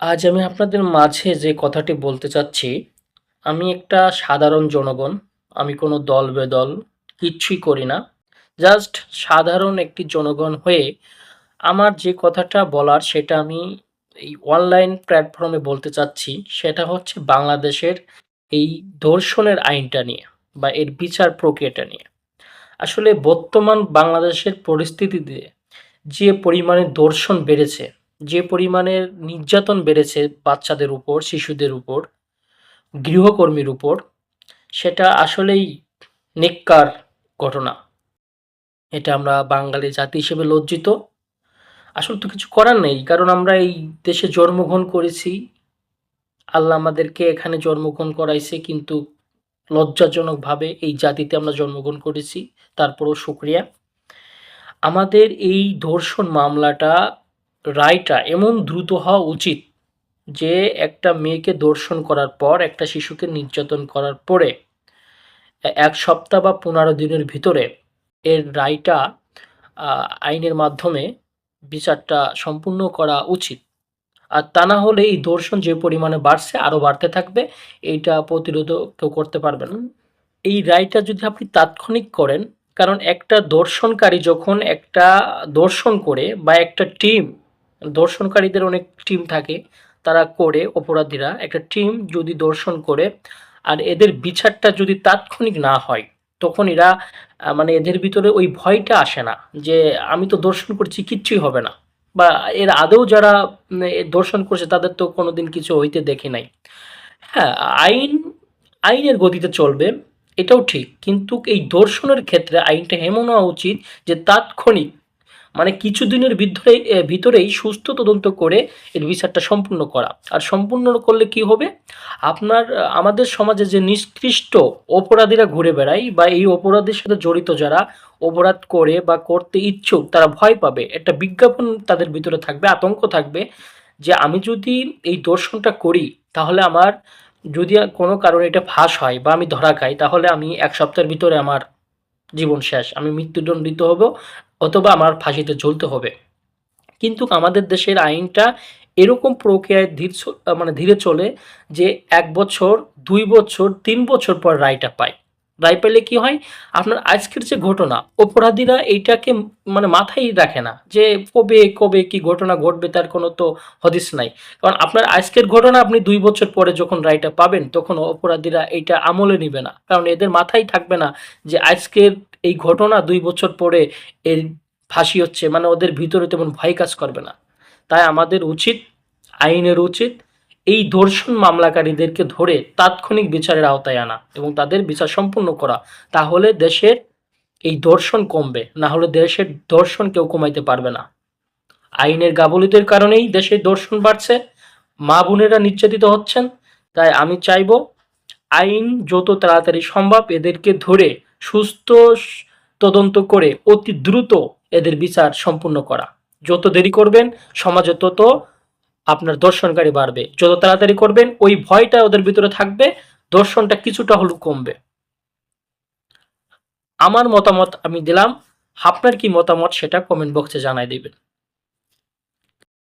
আজ আমি আপনাদের মাঝে যে কথাটি বলতে চাচ্ছি, আমি একটা সাধারণ জনগণ। আমি কোনো দল-বেদল কিচ্ছুই করি না। জাস্ট সাধারণ একটি জনগণ হয়ে আমার যে কথাটা বলার সেটা আমি এই অনলাইন প্ল্যাটফর্মে বলতে চাচ্ছি। সেটা হচ্ছে বাংলাদেশের এই ধর্ষণের আইনটা নিয়ে বা এর বিচার প্রক্রিয়াটা নিয়ে। আসলে বর্তমান বাংলাদেশের পরিস্থিতিতে যে পরিমাণে ধর্ষণ বেড়েছে, যে পরিমাণের নির্যাতন বেড়েছে বাচ্চাদের উপর, শিশুদের উপর, গৃহকর্মীর উপর, সেটা আসলেই নেক্কার ঘটনা। এটা আমরা বাঙালি জাতি হিসেবে লজ্জিত। আসলে তো কিছু করার নেই। কারণ আমরা এই দেশে জন্মগ্রহণ করেছি। আল্লাহ আমাদেরকে এখানে জন্মগ্রহণ করাইছে কিন্তু লজ্জাজনকভাবে এই জাতিতে আমরা জন্মগ্রহণ করেছি। তারপরও শুক্রিয়া আমাদের এই ধর্ষণ মামলাটা রায়টা এমন দ্রুত হওয়া উচিত যে একটা মেয়েকে দর্শন করার পর, একটা শিশুকে নির্যাতন করার পরে এক সপ্তাহ বা ১৫ দিনের ভিতরে এর রায়টা আইনের মাধ্যমে বিচারটা সম্পূর্ণ করা উচিত। আর তা না হলে এই দর্শন যে পরিমাণে বাড়ছে আরও বাড়তে থাকবে। এইটা প্রতিরোধও কেউ করতে পারবে না। এই রায়টা যদি আপনি তাৎক্ষণিক করেন, কারণ একটা দর্শনকারী যখন একটা দর্শন করে বা একটা টিম, ধর্ষণকারীদের অনেক টিম থাকে, তারা করে অপরাধীরা একটা টিম যদি দর্শন করে আর এদের বিচারটা যদি তাৎক্ষণিক না হয়, তখন এরা মানে এদের ভিতরে ওই ভয়টা আসে না যে আমি তো দর্শন করছি কিচ্ছুই হবে না। বা এর আদৌ যারা দর্শন করছে তাদের তো কোনোদিন কিছু হইতে দেখি নাই। হ্যাঁ, আইন আইনের গতিতে চলবে এটাও ঠিক। কিন্তু এই দর্শনের ক্ষেত্রে আইনটা এমন হওয়া উচিত যে তাৎক্ষণিক মানে কিছুদিনের ভিতরেই এ ভিতরেই সুস্থ তদন্ত করে এর বিচারটা সম্পূর্ণ করা। আর সম্পূর্ণ করলে কি হবে? আপনার আমাদের সমাজে যে নিকৃষ্ট অপরাধীরা ঘুরে বেড়ায় বা এই অপরাধের সাথে জড়িত যারা অপরাধ করে বা করতে ইচ্ছুক তারা ভয় পাবে। একটা বিজ্ঞাপন তাদের ভিতরে থাকবে, আতঙ্ক থাকবে যে আমি যদি এই দর্শনটা করি তাহলে আমার যদি কোনো কারণে এটা ফাঁস হয় বা আমি ধরা খাই তাহলে আমি এক সপ্তাহের ভিতরে আমার জীবন শেষ। আমি মৃত্যুদণ্ডিত হব অথবা আমার ফাঁসিতে ঝুলতে হবে। কিন্তু আমাদের দেশের আইনটা এরকম প্রক্রিয়ায় ধীর মানে ধীরে চলে যে এক বছর, দুই বছর, তিন বছর পর রায়টা পায়। রায় পেলে কি হয়? আপনার আজকের যে ঘটনা, অপরাধীরা এইটাকে মানে মাথায় রাখে না যে কবে, কবে কি ঘটনা ঘটবে তার কোনো তো হদিস নাই। কারণ আপনার আজকের ঘটনা আপনি দুই বছর পরে যখন রায়টা পাবেন তখন অপরাধীরা এইটা আমলে নিবে না। কারণ এদের মাথায় থাকবে না যে আজকের এই ঘটনা দুই বছর পরে এর ফাঁসি হচ্ছে মানে ওদের ভিতরে তেমন ভয় কাজ করবে না। তাই আমাদের উচিত, আইনের উচিত এই ধর্ষণ মামলাকারীদেরকে ধরে তাৎক্ষণিক বিচারের আওতায় আনা এবং তাদের বিচার সম্পূর্ণ করা। তাহলে দেশের এই ধর্ষণ কমবে। না হলে দেশের ধর্ষণ কেউ কমাইতে পারবে না। আইনের গাফিলতির কারণেই দেশে ধর্ষণ বাড়ছে। মা-বোনেরা নির্যাতিত হচ্ছেন। তাই আমি চাইব আইন যত তাড়াতাড়ি সম্ভব এদেরকে ধরে সুস্থ তদন্ত করে অতি দ্রুত এদের বিচার সম্পূর্ণ করা। যত দেরি করবেন, সমাজে তত আপনার দর্শনকারী বাড়বে। যত তাড়াতাড়ি করবেন ওই ভয়টা ওদের ভিতরে থাকবে, দর্শনটা কিছুটা হলেও কমবে। আমার মতামত আমি দিলাম। আপনার কি মতামত সেটা কমেন্ট বক্সে জানাই দিবেন।